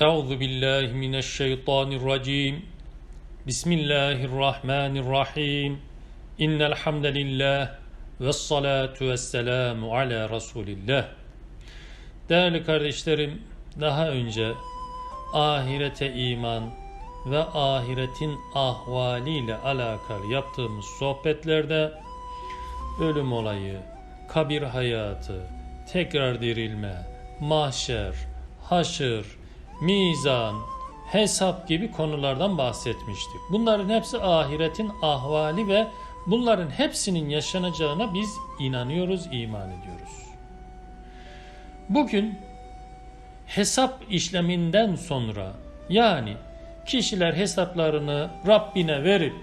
Euzu billahi mineşşeytanirracim. Bismillahirrahmanirrahim. İnnel hamdelellah ve salatu vesselamu ala Resulillah. Değerli kardeşlerim, daha önce ahirete iman ve ahiretin ahvaliyle alakalı yaptığımız sohbetlerde ölüm olayı, kabir hayatı, tekrar dirilme, mahşer, haşır, mizan, hesap gibi konulardan bahsetmiştik. Bunların hepsi ahiretin ahvali ve bunların hepsinin yaşanacağına biz inanıyoruz, iman ediyoruz. Bugün hesap işleminden sonra yani kişiler hesaplarını Rabbine verip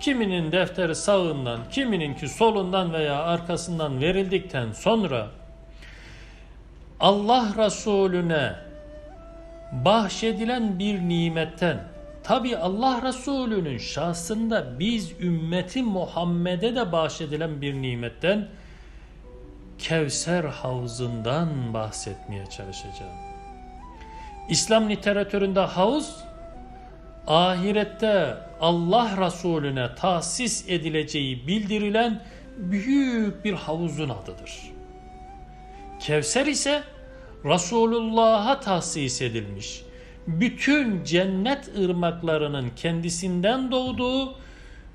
kiminin defteri sağından, kimininki solundan veya arkasından verildikten sonra Allah Resulüne bahşedilen bir nimetten tabi Allah Resulü'nün şahsında biz ümmeti Muhammed'e de bahşedilen bir nimetten Kevser havuzundan bahsetmeye çalışacağım. İslam literatüründe havuz ahirette Allah Resulüne tahsis edileceği bildirilen büyük bir havuzun adıdır. Kevser ise Resulullah'a tahsis edilmiş. Bütün cennet ırmaklarının kendisinden doğduğu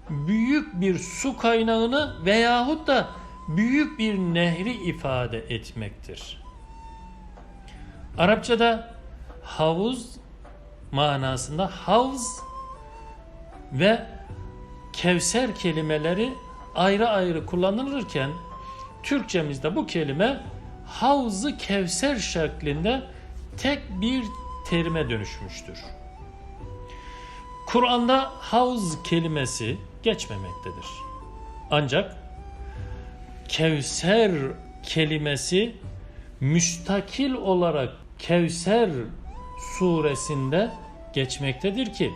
büyük bir su kaynağını veyahut da büyük bir nehri ifade etmektir. Arapçada havuz manasında havz ve kevser kelimeleri ayrı ayrı kullanılırken Türkçemizde bu kelime havzı kevser şeklinde tek bir terime dönüşmüştür. Kur'an'da havz kelimesi geçmemektedir. Ancak Kevser kelimesi müstakil olarak Kevser suresinde geçmektedir ki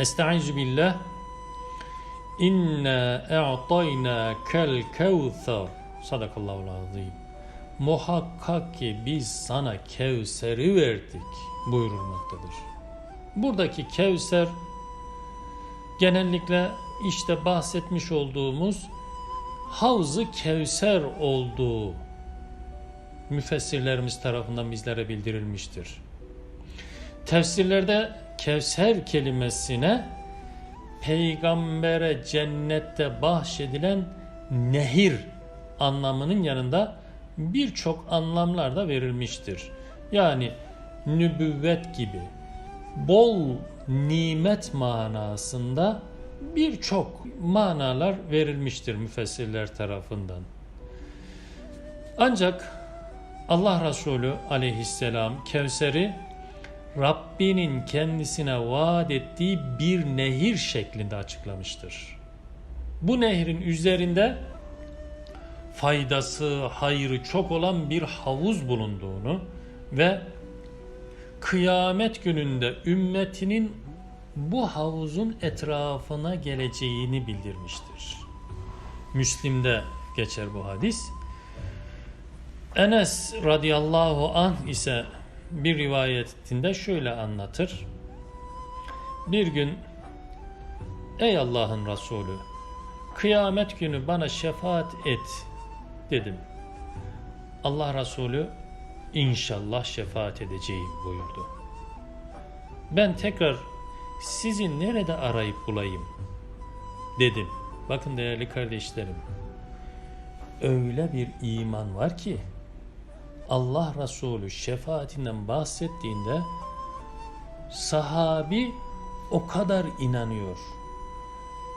Estaizu billah İnna e'tayna kel kevser Sadakallahu azim Muhakkak ki biz sana Kevser'i verdik buyurulmaktadır. Buradaki Kevser genellikle işte bahsetmiş olduğumuz Havz-ı Kevser olduğu müfessirlerimiz tarafından bizlere bildirilmiştir. Tefsirlerde Kevser kelimesine peygambere cennette bahşedilen nehir anlamının yanında birçok anlamlar da verilmiştir. Yani nübüvvet gibi bol nimet manasında birçok manalar verilmiştir müfessirler tarafından. Ancak Allah Resulü aleyhisselam Kevser'i Rabbinin kendisine vaat ettiği bir nehir şeklinde açıklamıştır. Bu nehrin üzerinde faydası, hayrı çok olan bir havuz bulunduğunu ve kıyamet gününde ümmetinin bu havuzun etrafına geleceğini bildirmiştir. Müslim'de geçer bu hadis. Enes radıyallahu anh ise bir rivayetinde şöyle anlatır. Bir gün ey Allah'ın Resulü kıyamet günü bana şefaat et dedim. Allah Resulü inşallah şefaat edeceğim buyurdu. Ben tekrar sizi nerede arayıp bulayım dedim. Bakın değerli kardeşlerim. Öyle bir iman var ki Allah Resulü şefaatinden bahsettiğinde sahabi o kadar inanıyor.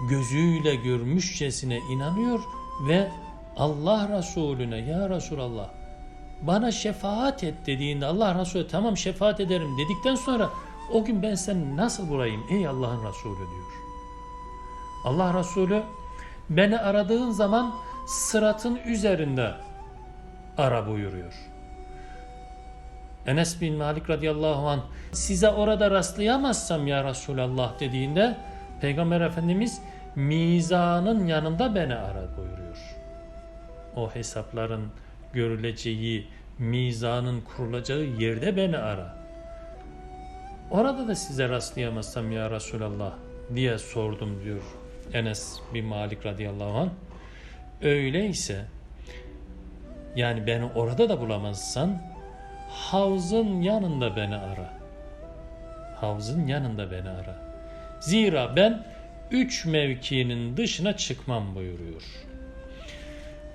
Gözüyle görmüşçesine inanıyor ve Allah Resulüne ya Resulallah bana şefaat et dediğinde Allah Resulü tamam şefaat ederim dedikten sonra o gün ben seni nasıl bulayım ey Allah'ın Resulü diyor. Allah Resulü beni aradığın zaman sıratın üzerinde ara buyuruyor. Enes bin Malik radıyallahu an size orada rastlayamazsam ya Resulallah dediğinde Peygamber Efendimiz mizanın yanında beni ara buyuruyor. O hesapların görüleceği, mizanın kurulacağı yerde beni ara. Orada da size rastlayamazsam ya Resulallah diye sordum diyor Enes bin Malik radıyallahu anh. Öyleyse yani beni orada da bulamazsan havzın yanında beni ara. Havzın yanında beni ara. Zira ben üç mevkinin dışına çıkmam buyuruyor.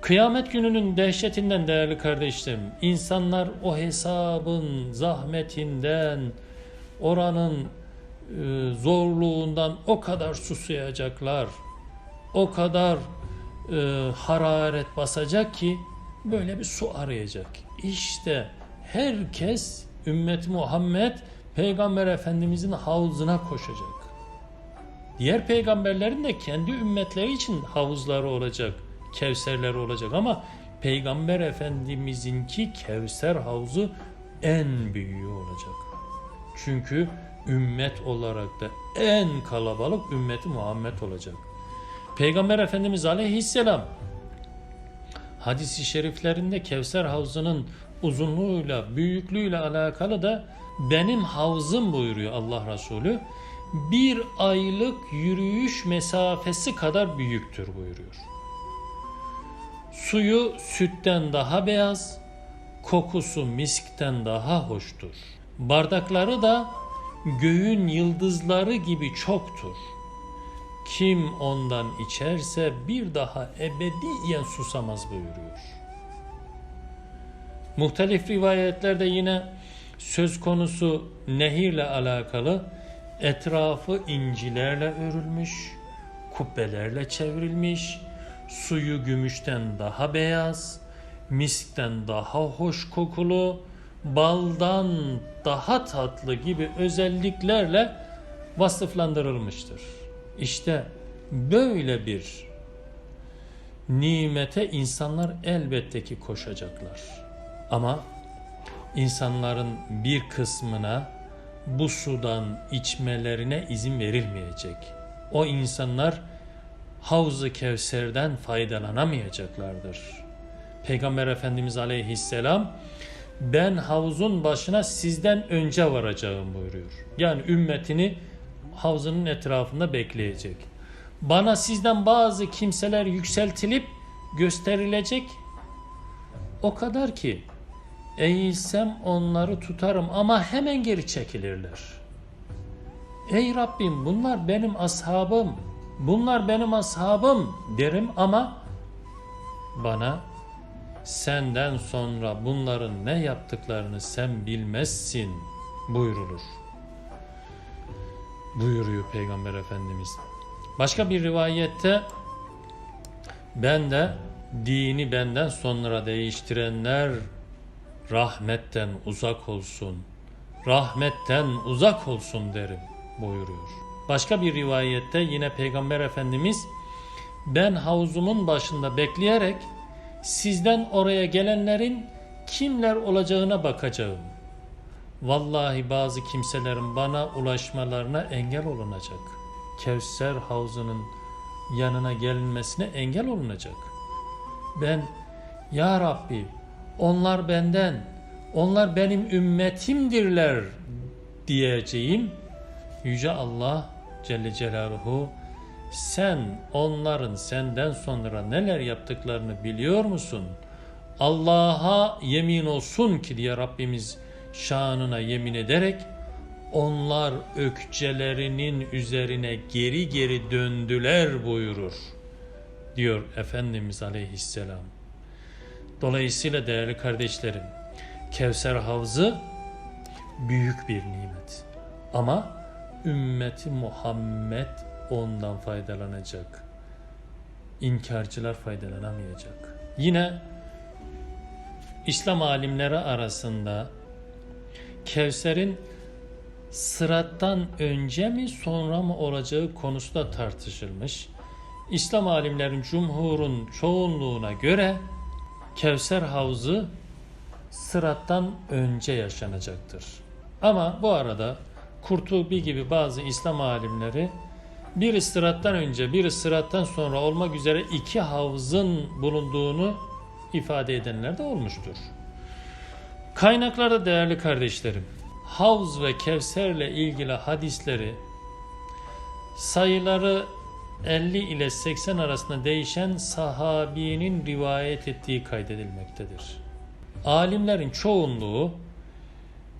Kıyamet gününün dehşetinden değerli kardeşlerim, insanlar o hesabın zahmetinden, oranın e, zorluğundan o kadar susayacaklar, o kadar e, hararet basacak ki böyle bir su arayacak. İşte herkes ümmet Muhammed Peygamber Efendimizin havuzuna koşacak. Diğer peygamberlerin de kendi ümmetleri için havuzları olacak, kevserleri olacak ama Peygamber Efendimizinki kevser havuzu en büyüğü olacak. Çünkü ümmet olarak da en kalabalık ümmeti Muhammed olacak. Peygamber Efendimiz Aleyhisselam hadisi şeriflerinde Kevser havzının uzunluğuyla, büyüklüğüyle alakalı da benim havzım buyuruyor Allah Resulü. Bir aylık yürüyüş mesafesi kadar büyüktür buyuruyor. Suyu sütten daha beyaz, kokusu miskten daha hoştur. Bardakları da göğün yıldızları gibi çoktur. Kim ondan içerse bir daha ebediyen susamaz buyuruyor. Muhtelif rivayetlerde yine söz konusu nehirle alakalı etrafı incilerle örülmüş, kubbelerle çevrilmiş, suyu gümüşten daha beyaz, miskten daha hoş kokulu, baldan daha tatlı gibi özelliklerle vasıflandırılmıştır. İşte böyle bir nimete insanlar elbette ki koşacaklar. Ama insanların bir kısmına bu sudan içmelerine izin verilmeyecek. O insanlar Havz-ı Kevser'den faydalanamayacaklardır. Peygamber Efendimiz Aleyhisselam ben havuzun başına sizden önce varacağım buyuruyor. Yani ümmetini havzının etrafında bekleyecek. Bana sizden bazı kimseler yükseltilip gösterilecek. O kadar ki eğilsem onları tutarım ama hemen geri çekilirler. Ey Rabbim bunlar benim ashabım. Bunlar benim ashabım derim ama bana senden sonra bunların ne yaptıklarını sen bilmezsin buyurulur. Buyuruyor Peygamber Efendimiz. Başka bir rivayette ben de dini benden sonra değiştirenler rahmetten uzak olsun. Rahmetten uzak olsun derim buyuruyor. Başka bir rivayette yine Peygamber Efendimiz ben havuzumun başında bekleyerek sizden oraya gelenlerin kimler olacağına bakacağım. Vallahi bazı kimselerin bana ulaşmalarına engel olunacak. Kevser havzunun yanına gelinmesine engel olunacak. Ben ya Rabbi onlar benden, onlar benim ümmetimdirler diyeceğim. Yüce Allah Celle Celaluhu sen onların senden sonra neler yaptıklarını biliyor musun? Allah'a yemin olsun ki diye Rabbimiz şanına yemin ederek onlar ökçelerinin üzerine geri geri döndüler buyurur diyor Efendimiz Aleyhisselam. Dolayısıyla değerli kardeşlerim, Kevser Havzı büyük bir nimet. Ama ümmeti Muhammed ondan faydalanacak. İnkarcılar faydalanamayacak. Yine İslam alimleri arasında Kevser'in sırattan önce mi sonra mı olacağı konusu da tartışılmış. İslam alimlerin cumhurun çoğunluğuna göre Kevser Havzı sırattan önce yaşanacaktır. Ama bu arada Kurtubi gibi bazı İslam alimleri bir sırattan önce bir sırattan sonra olmak üzere iki havzın bulunduğunu ifade edenler de olmuştur. Kaynaklarda değerli kardeşlerim, Havz ve Kevser'le ilgili hadisleri sayıları 50 ile 80 arasında değişen sahabinin rivayet ettiği kaydedilmektedir. Alimlerin çoğunluğu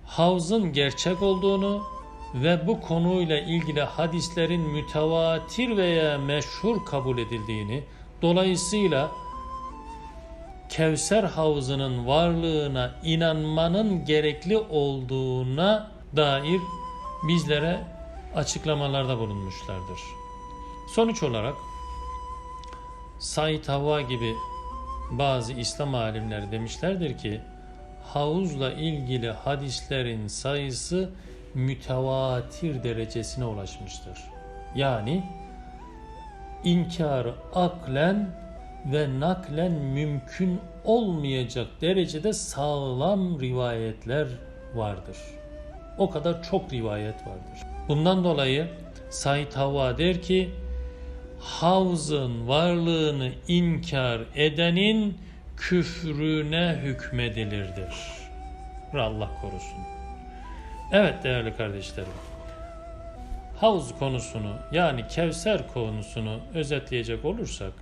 havzın gerçek olduğunu ve bu konuyla ilgili hadislerin mütevatir veya meşhur kabul edildiğini, dolayısıyla Kevser havzının varlığına inanmanın gerekli olduğuna dair bizlere açıklamalarda bulunmuşlardır. Sonuç olarak Said Havva gibi bazı İslam alimleri demişlerdir ki havuzla ilgili hadislerin sayısı mütevatir derecesine ulaşmıştır. Yani inkarı aklen ve naklen mümkün olmayacak derecede sağlam rivayetler vardır. O kadar çok rivayet vardır. Bundan dolayı Said Havva der ki havzın varlığını inkar edenin küfrüne hükmedilirdir. Allah korusun. Evet değerli kardeşlerim. Havuz konusunu yani Kevser konusunu özetleyecek olursak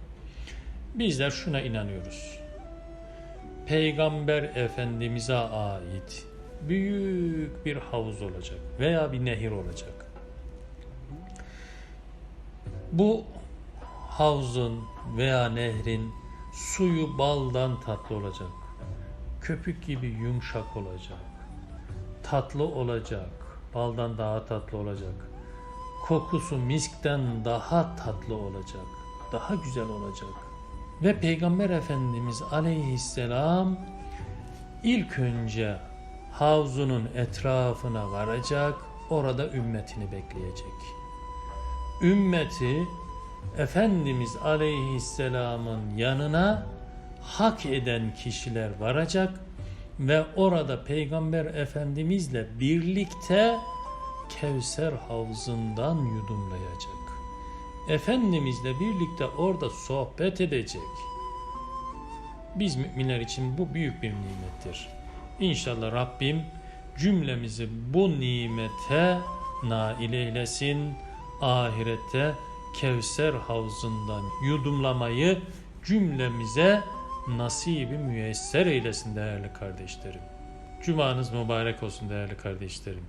bizler şuna inanıyoruz. Peygamber Efendimiz'e ait büyük bir havuz olacak veya bir nehir olacak. Bu havuzun veya nehrin suyu baldan tatlı olacak. Köpük gibi yumuşak olacak. Tatlı olacak. Baldan daha tatlı olacak. Kokusu miskten daha tatlı olacak. Daha güzel olacak. Ve Peygamber Efendimiz aleyhisselam ilk önce havzunun etrafına varacak, orada ümmetini bekleyecek. Ümmeti Efendimiz Aleyhisselam'ın yanına hak eden kişiler varacak ve orada Peygamber Efendimizle birlikte Kevser havzından yudumlayacak. Efendimizle birlikte orada sohbet edecek. Biz müminler için bu büyük bir nimettir. İnşallah Rabbim cümlemizi bu nimete nail eylesin. Ahirette Kevser havzından yudumlamayı cümlemize nasibi müyesser eylesin değerli kardeşlerim. Cumanız mübarek olsun değerli kardeşlerim.